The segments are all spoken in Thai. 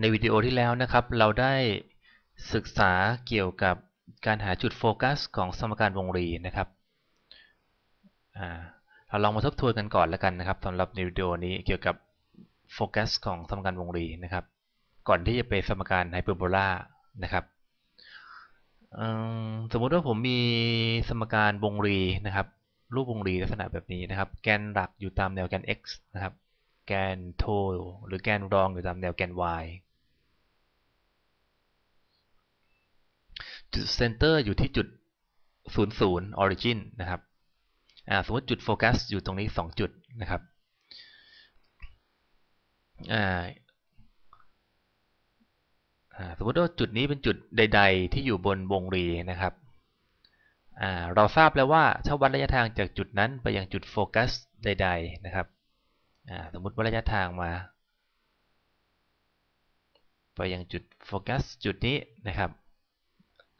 ในวิดีโอที่แล้วนะครับ เราได้ศึกษาเกี่ยวกับการหาจุดโฟกัสของสมการวงรีนะครับเราลองมาทบทวนกันก่อนแล้วกันนะครับสำหรับในวิดีโอนี้เกี่ยวกับโฟกัสของสมการวงรีนะครับ ก่อนที่จะไปสมการไฮเปอร์โบลานะครับสมมุติว่าผมมีสมการวงรีนะครับ รูปวงรีลักษณะแบบนี้นะครับ แกนหลักอยู่ตามแนวแกน x นะครับ แกนโทหรือแกนรองอยู่ตามแนวแกน y จุดเซนเตอร์อยู่ที่จุด 00 origin นะครับสมมติจุดโฟกัสอยู่ตรงนี้ 2 จุดนะครับสมมติว่าจุดนี้เป็นจุดใด ๆ ที่อยู่บนวงรีนะครับเราทราบแล้วว่าถ้าวัดระยะทางจากจุดนั้นไปยังจุดโฟกัสใด ๆ นะครับ สมมติว่าระยะทางมา ไปยังจุดโฟกัสจุดนี้นะครับ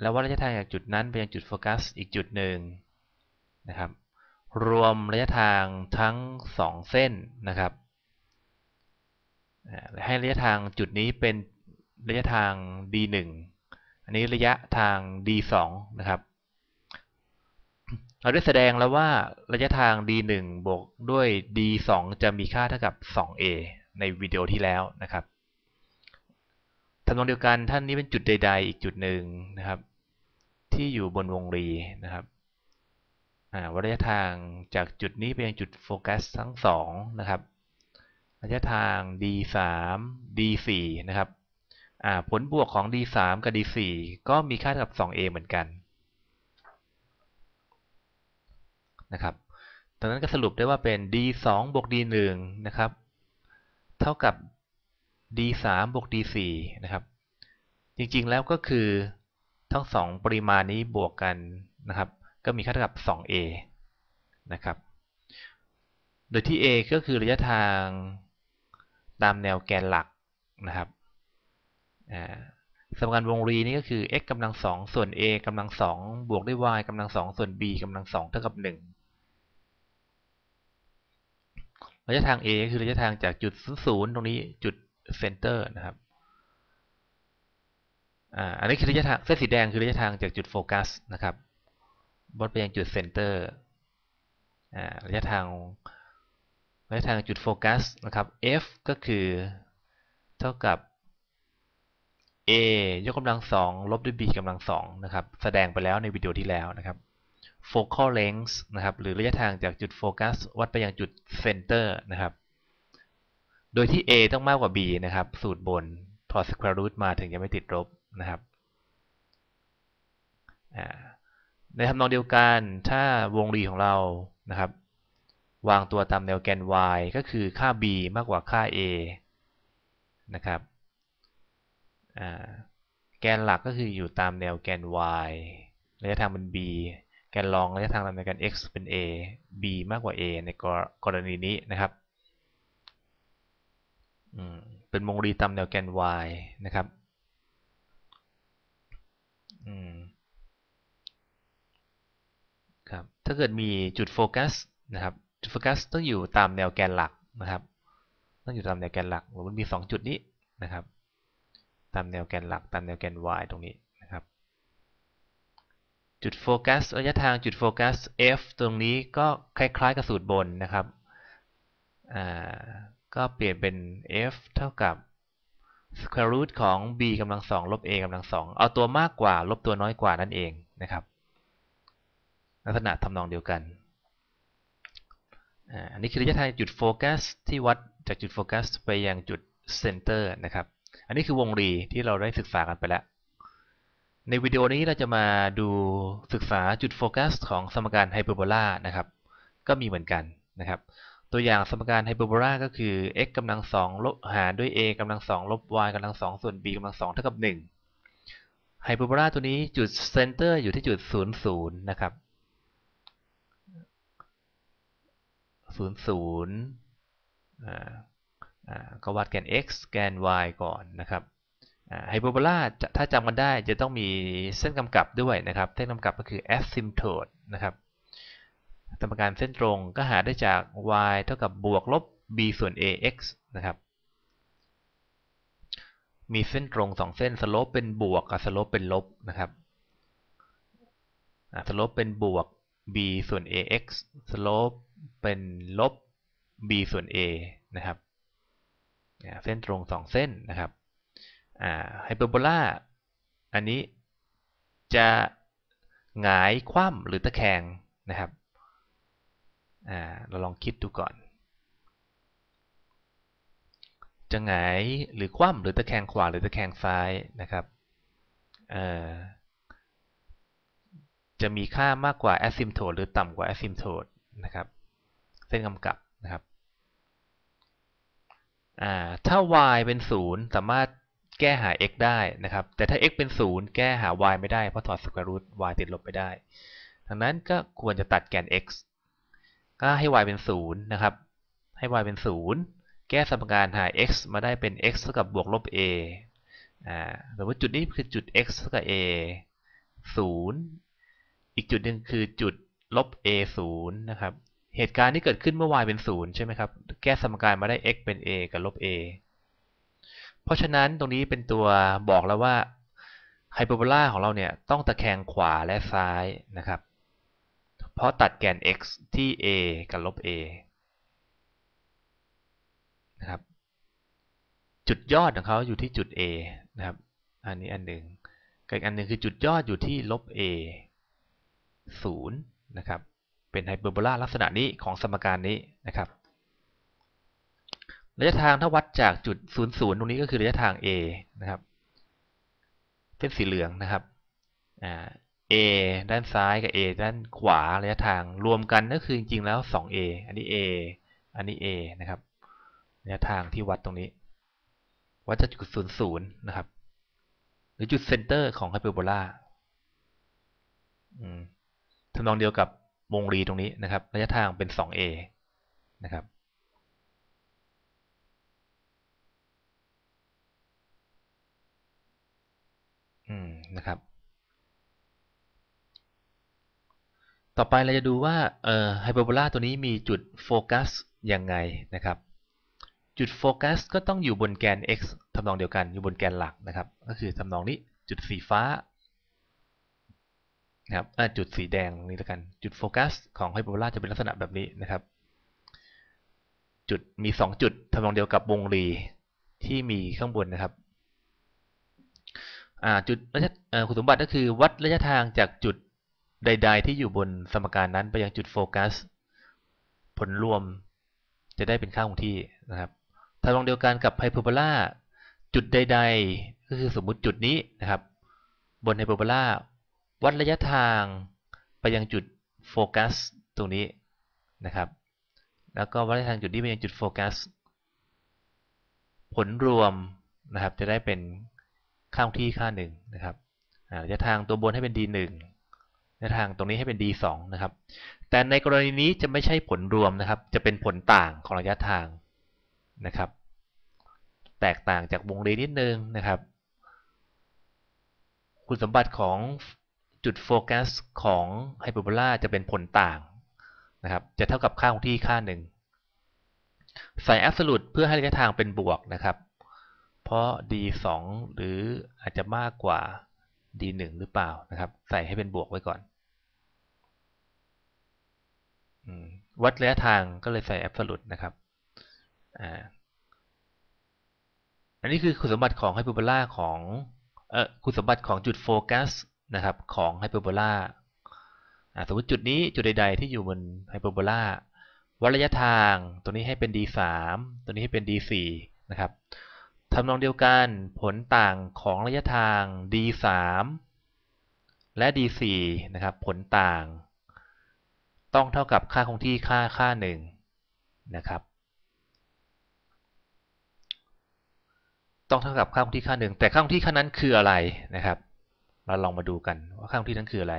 แล้ววัดระยะทางจากจุดนั้นไปยังจุดโฟกัสอีกจุดหนึ่งนะครับ รวมระยะทางทั้ง 2 เส้นนะครับให้ระยะทางจุดนี้เป็นระยะทาง d1 อันนี้ระยะทาง d2 นะครับ เราได้แสดงแล้วว่าระยะทาง d1 บวกด้วย d2 จะมีค่าเท่ากับ 2a ในวิดีโอที่แล้วนะครับทำนองเดียวกันท่านนี้เป็นจุดใด ๆ อีกจุดหนึ่งนะครับ ที่อยู่บนวงรีนะครับวัระยะทางจากจุดนี้ไปยังจุดโฟกัสทั้งสองนะครับระยะทาง d3 d4 นะครับผลบวกของ d3 กับ d4 ก็มีค่าเท่ากับ 2a เหมือนกัน นะครับดังนั้นก็สรุปได้ว่าเป็น d2 บวก d1 นะครับ เท่ากับ d3 บวก d4 นะครับ จริงๆแล้วก็คือทั้งสองปริมาณนี้บวกกันนะครับ ก็มีค่าเท่ากับ 2a นะครับ โดยที่ a ก็คือระยะทางตามแนวแกนหลักนะครับสมการวงรีนี้ก็คือ x กำลัง2ส่วน a กำลัง2บวกด้วย y กำลัง2ส่วน b กำลัง2เท่ากับ1 ระยะทาง a ก็คือระยะทางจากจุด0ตรงนี้จุดเซนเตอร์นะครับอันนี้คือระยะทางเส้นสีแดงคือระยะทางจากจุดโฟกัสนะครับบดไปยังจุดเซนเตอร์ระยะทางระยะทางจุดโฟกัสนะครับ f ก็คือเท่ากับ a ยกกำลังสองลบด้วย b กำลังสองนะครับ แสดงไปแล้วในวิดีโอที่แล้วนะครับ focal length นะครับ หรือระยะทางจากจุดโฟกัสวัดไปยังจุดเซนเตอร์นะครับ โดยที่ a ต้องมากกว่า b นะครับ สูตรบนถอด square root มาถึงจะไม่ติดลบนะครับในทำนองเดียวกันถ้าวงรีของเรานะครับ วางตัวตามแนวแกน y ก็คือค่า b มากกว่าค่า a นะครับแกนหลักก็คืออยู่ตามแนวแกน y ระยะทางเป็น b แกนรองระยะทางตามแนวแกน x เป็น a b มากกว่า a ในกรณีนี้นะครับเป็นวงรีตามแนวแกน y นะครับครับ ถ้าเกิดมีจุดโฟกัสนะครับ จุดโฟกัสต้องอยู่ตามแนวแกนหลักนะครับ ต้องอยู่ตามแนวแกนหลักมันมี 2 จุดนี้นะครับ ตามแนวแกนหลัก ตามแนวแกน y ตรงนี้ จุดโฟกัสระยะทางจุดโฟกัส f ตรงนี้ก็คล้ายๆกับสูตรบนนะครับ ก็เปลี่ยนเป็น f เท่ากับ square root ของ b กำลังสองลบ a กำลังสองเอาตัวมากกว่า ลบตัวน้อยกว่านั่นเองนะครับ ลักษณะทำนองเดียวกันอันนี้คือระยะทางจุดโฟกัสที่วัดจากจุดโฟกัสไปยังจุดเซนเตอร์นะครับ อันนี้คือวงรีที่เราได้ศึกษากันไปแล้ว ในวิดีโอนี้เราจะมาดูศึกษาจุดโฟกัสของสมการไฮเปอร์โบลานะครับ ก็มีเหมือนกันนะครับ ตัวอย่างสมการไฮเปอร์โบลาก็คือ x กำลังสองลบหารด้วย a กำลังสองลบ y กำลังสองส่วน b กำลังสองเท่ากับ1ไฮเปอร์โบลาตัวนี้จุดเซนเตอร์อยู่ที่จุด0 0นะครับ0 0อ่าอ่าก็วัดแกน x แกน y ก่อนนะครับ ไฮเปอร์โบลาถ้าจำกันได้จะต้องมีเส้นกำกับด้วยนะครับ เส้นกำกับก็คือ asymptote นะครับสมการเส้นตรงก็หาได้จาก y เท่ากับบวกลบ b ส่วน ax นะครับ มีเส้นตรงสองเส้นสโลปเป็นบวกกับสโลปเป็นลบนะครับสโลปเป็นบวก b ส่วน ax สโลปเป็นลบ b ส่วน a นะครับ เส้นตรงสองเส้นนะครับ ไฮเปอร์โบลาอันนี้จะหงายคว่ำหรือตะแคงนะครับเราลองคิดดูก่อน จะหงายหรือคว่ำหรือตะแคงขวาหรือตะแคงซ้ายนะครับจะมีค่ามากกว่า asymptote หรือต่ำกว่า asymptote นะครับ เส้นกำกับนะครับถ้า y เป็น 0 สามารถ แก้หา x ได้นะครับ แต่ถ้า x เป็น 0 แก้หา y ไม่ได้เพราะถอดส q u a r root y ติดลบไปได้ดังนั้นก็ควรจะตัดแกน x ก็ให้ y เป็น 0 นะครับ ให้ y เป็น 0 แก้สมการหา x มาได้เป็น x เท่ากับบวกลบ a อ่าสมมติจุดนี้คือจุด x เท่ากับ a 0 อีกจุดหนึ่งคือจุดลบ a 0นะครับ เหตุการณ์ที่เกิดขึ้นเมื่อ y เป็น 0 ใช่ไหมครับ แก้สมการมาได้ x เป็น a กับลบ a ราะฉะนั้นตรงนี้เป็นตัวบอกแล้วว่าไฮเปอร์โบลาของเราเนี่ยต้องตะแคงขวาและซ้ายนะครับ เพราะตัดแกน x ที่ a กับลบ a นะครับ จุดยอดของเขาอยู่ที่จุด a นะครับ อันนี้อันหนึ่งอีกอันหนึ่งคือจุดยอดอยู่ที่ลบ a 0 นะครับ เป็นไฮเปอร์โบลาลักษณะนี้ของสมการนี้นะครับ ระยะทางถ้าวัดจากจุด0 0ตรงนี้ก็คือระยะทาง a นะครับเส้นสีเหลืองนะครับ a ด้านซ้ายกับ a ด้านขวาระยะทางรวมกันก็คือจริงๆแล้ว 2a อันนี้ a อันนี้ a นะครับระยะทางที่วัดตรงนี้ วัดจากจุด0 0นะครับ หรือจุดเซนเตอร์ของไฮเปอร์โบลาทำนองเดียวกับวงรีตรงนี้นะครับ ระยะทางเป็น 2a นะครับ นะครับ ต่อไปเราจะดูว่าไฮเปอร์โบลาตัวนี้มีจุดโฟกัสยังไงนะครับ จุดโฟกัสก็ต้องอยู่บนแกน x ทำนองเดียวกันอยู่บนแกนหลักนะครับ ก็คือทำนองนี้จุดสีฟ้านะครับจุดสีแดงนี่ล้วกัน จุดโฟกัสของไฮเปอร์โบลาจะเป็นลักษณะแบบนี้นะครับจุดมี 2 จุดทำนองเดียวกับวงรีที่มีข้างบนนะครับ จุดคุณสมบัติก็คือวัดระยะทางจากจุดใด ๆ ที่อยู่บนสมการนั้นไปยังจุดโฟกัส ผลรวมจะได้เป็นค่าคงที่นะครับทำนองเดียวกันกับไฮเปอร์โบลาจุดใด ๆ ก็คือสมมุติจุดนี้นะครับ บนไฮเปอร์โบลาวัดระยะทางไปยังจุดโฟกัสตรงนี้นะครับ แล้วก็วัดระยะทางจุดนี้ไปยังจุดโฟกัส ผลรวมนะครับจะได้เป็น ค่าที่ค่าหนึ่งนะครับระยะทางตัวบนให้เป็น d 1ระยะทางตรงนี้ให้เป็น d 2นะครับ แต่ในกรณีนี้จะไม่ใช่ผลรวมนะครับ จะเป็นผลต่างของระยะทางนะครับ แตกต่างจากวงรีนิดนึงนะครับ คุณสมบัติของจุดโฟกัสของไฮเปอร์โบลาจะเป็นผลต่างนะครับ จะเท่ากับค่าคงที่ค่าหนึ่งใส่แอบสูตเพื่อให้ระยะทางเป็นบวกนะครับ เพราะ d 2หรืออาจจะมากกว่า d 1หรือเปล่านะครับ ใส่ให้เป็นบวกไว้ก่อน วัดระยะทางก็เลยใส่ absolute นะครับอันนี้คือคุณสมบัติของไฮเปอร์โบลาของเออคุณสมบัติของจุดโฟกัสนะครับของไฮเปอร์โบลาสมมติจุดนี้จุดใด ๆ ที่อยู่บนไฮเปอร์โบลาวัดระยะทางตัวนี้ให้เป็น d 3ตัวนี้ให้เป็น d 4นะครับ ทำนองเดียวกันผลต่างของระยะทาง d 3 และ d 4 นะครับ ผลต่าง ต้องเท่ากับค่าคงที่ค่าค่าหนึ่งนะครับ ต้องเท่ากับค่าคงที่ค่าหนึ่งแต่ค่าคงที่ค่านั้นคืออะไรนะครับ เราลองมาดูกันว่าค่าคงที่นั้นคืออะไร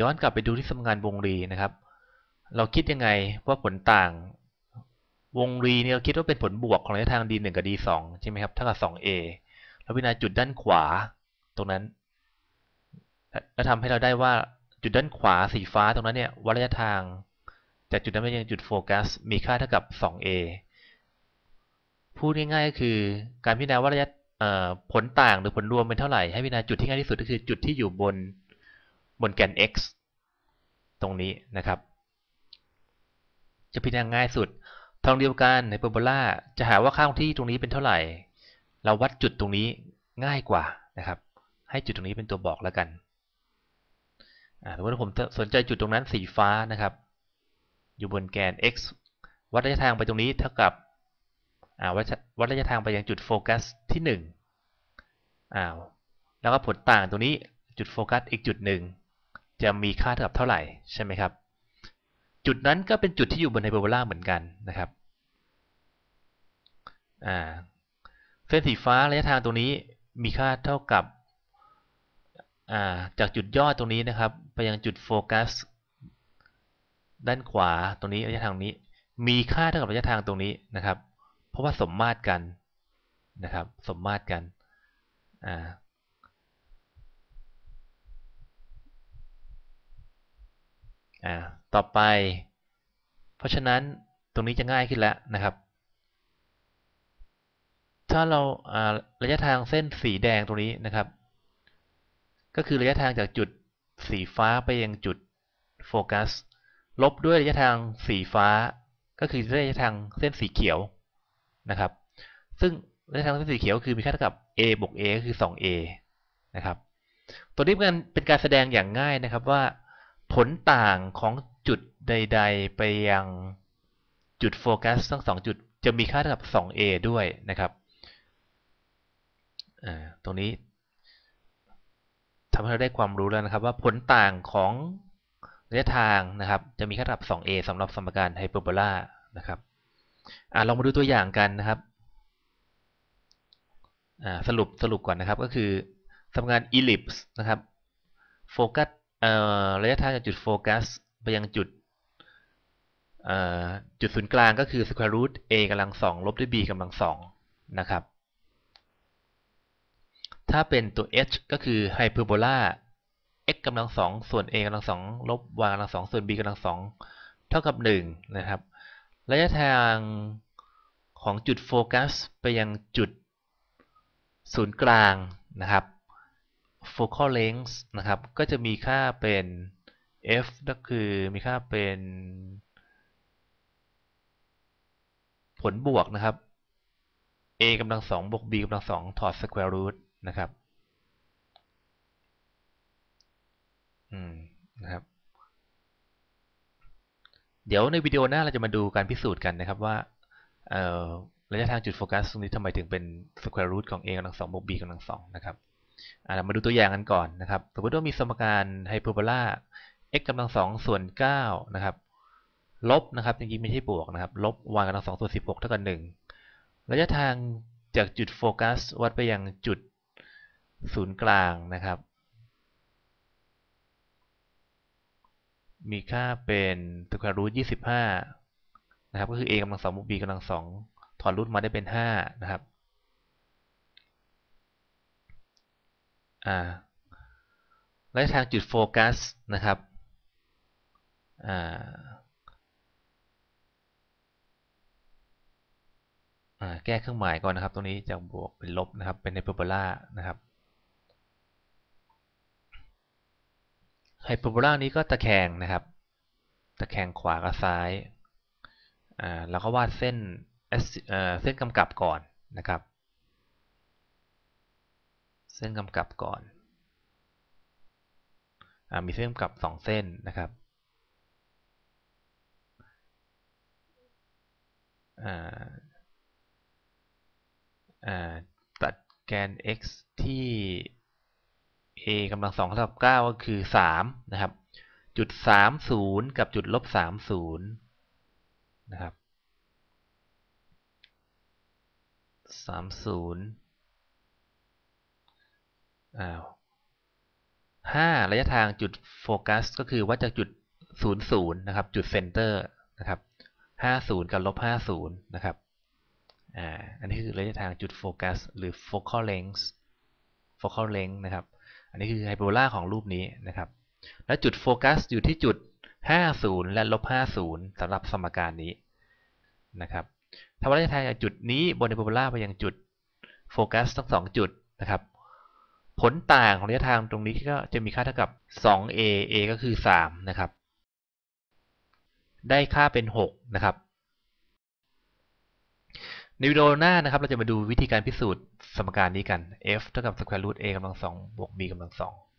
ย้อนกลับไปดูที่สมการวงรีนะครับ เราคิดยังไงว่าผลต่าง วงรีเนี่ยเราคิดว่าเป็นผลบวกของระยะทาง d 1กับ d 2ใช่ไหมครับเท่ากับ 2a แล้วพิจารณาจุดด้านขวาตรงนั้น แล้วทำให้เราได้ว่าจุดด้านขวาสีฟ้าตรงนั้นเนี่ยวัดระยะทาง จากจุดนั้นไปยังจุดโฟกัสมีค่าเท่ากับ 2a พูดง่ายๆก็คือการพิจารณาว่าระยะผลต่างหรือผลรวมเป็นเท่าไหร่ให้พิจารณาจุดที่ง่ายที่สุดก็คือจุดที่อยู่บนบนแกน x ตรงนี้นะครับ จะพิจารณาง่ายสุด ทางเดียวกันในเปอร์โบลาจะหาว่าค่าคงที่ตรงนี้เป็นเท่าไหร่ เราวัดจุดตรงนี้ง่ายกว่านะครับ ให้จุดตรงนี้เป็นตัวบอกแล้วกันสมมติผมสนใจจุดตรงนั้นสีฟ้านะครับ อยู่บนแกน x วัดระยะทางไปตรงนี้เท่ากับวัดระยะทางไปยังจุดโฟกัสที่1อ้าวแล้วก็ผลต่างตรงนี้จุดโฟกัสอีกจุดหนึ่งจะมีค่าเท่ากับเท่าไหร่ใช่ไหมครับ จุดนั้นก็เป็นจุดที่อยู่บนไฮเปอร์โบลาเหมือนกันนะครับเส้นสีฟ้าระยะทางตรงนี้มีค่าเท่ากับจากจุดยอดตรงนี้นะครับ ไปยังจุดโฟกัสด้านขวาตรงนี้ระยะทางนี้ มีค่าเท่ากับระยะทางตรงนี้นะครับ เพราะว่าสมมาตรกันนะครับ สมมาตรกันอ่า อ่าต่อไป เพราะฉะนั้นตรงนี้จะง่ายขึ้นแล้วนะครับ ถ้าเราระยะทางเส้นสีแดงตรงนี้นะครับ ก็คือระยะทางจากจุดสีฟ้าไปยังจุดโฟกัส ลบด้วยระยะทางสีฟ้า ก็คือระยะทางเส้นสีเขียวนะครับ ซึ่งระยะทางเส้นสีเขียวคือมีค่าเท่ากับ a บวก a ก็คือ 2a นะครับ ตัวนี้เป็นการแสดงอย่างง่ายนะครับว่า ผลต่างของจุดใด ๆ ไปยังจุดโฟกัสทั้งสองจุดจะมีค่าเท่ากับ 2a ด้วยนะครับตรงนี้ทำให้เราได้ความรู้แล้วนะครับว่าผลต่างของระยะทางนะครับ จะมีค่าเท่ากับ 2a สำหรับสมการไฮเปอร์โบลานะครับอลองมาดูตัวอย่างกันนะครับสรุปสรุปก่อนนะครับก็คือสมการอีลิปส์นะครับโฟกัส ระยะทางจากจุดโฟกัสไปยังจุดจุดศูนย์กลางก็คือ square root a กำลังสองลบด้วย b กำลังสองนะครับ ถ้าเป็นตัว h ก็คือไฮเปอร์โบลา x กำลังสองส่วน a กำลังสองลบ y กำลังสองส่วน b กำลังสองเท่ากับ1นะครับ ระยะทางของจุดโฟกัสไปยังจุดศูนย์กลางนะครับ focal length นะครับ ก็จะมีค่าเป็น f ก็คือมีค่าเป็น ผลบวกนะครับ a กำลังสองบวก b กำลังสองถอด square root นะครับอืมนะครับ เดี๋ยวในวิดีโอหน้าเราจะมาดูการพิสูจน์กันนะครับว่าระยะทางจุดโฟกัสตรงนี้ทำไมถึงเป็น square root ของ a กำลังสองบวก b กำลังสองนะครับ เรามาดูตัวอย่างกันก่อนนะครับ สมมติว่ามีสมการไฮเปอร์โบลา x กำลังสองส่วนเก้านะครับ ลบนะครับจริงๆไม่ใช่บวกนะครับ ลบ y กำลังสองส่วนสิบหกเท่ากับหนึ่งระยะทางจากจุดโฟกัส วัดไปยังจุดศูนย์กลางนะครับ มีค่าเป็นสแควร์รูทยี่สิบห้านะครับ ก็คือ a กำลังสองบวก b กำลังสองถอนรูทมาได้เป็นห้านะครับ อ่าและทางจุดโฟกัสนะครับอ่าแก้เครื่องหมายก่อนนะครับ ตรงนี้จากบวกเป็นลบนะครับ เป็นไฮเปอร์โบลานะครับไฮเปอร์โบลานี้ก็ตะแคงนะครับ ตะแคงขวากับซ้าย อ่า แล้วก็วาดเส้นเส้นกำกับก่อนนะครับ เส้นกำกับก่อนอมีเส้นกำกับสองเส้นนะครับตัดแกน x ที่ a กำลังสองเท่ากับเก้าก็คือสามนะครับ จุดสามศูนย์กับจุดลบสามศูนย์นะครับสามศูนย์ อ้าวห้าระยะทางจุดโฟกัสก็คือวัดจากจุดศูนย์ศูนย์นะครับ จุดเซนเตอร์นะครับห้าศูนย์กับลบห้าศูนย์นะครับอ่าอันนี้คือระยะทางจุดโฟกัสหรือ focal length focal length นะครับ อันนี้คือไฮเปอร์บลาของรูปนี้นะครับ และจุดโฟกัสอยู่ที่จุด 50 และลบ50สำหรับสมการนี้นะครับทำระยะทางจากจุดนี้บนไฮเปอร์บลาไปยังจุดโฟกัสทั้งสองจุดนะครับ ผลต่างของระยะทางตรงนี้ก็จะมีค่าเท่ากับ 2a a ก็คือ 3 นะครับ ได้ค่าเป็น 6 นะครับ ในวิดีโอหน้านะครับ เราจะมาดูวิธีการพิสูจน์สมการนี้กัน f เท่ากับ square root a กำลัง2บวก b กำลัง2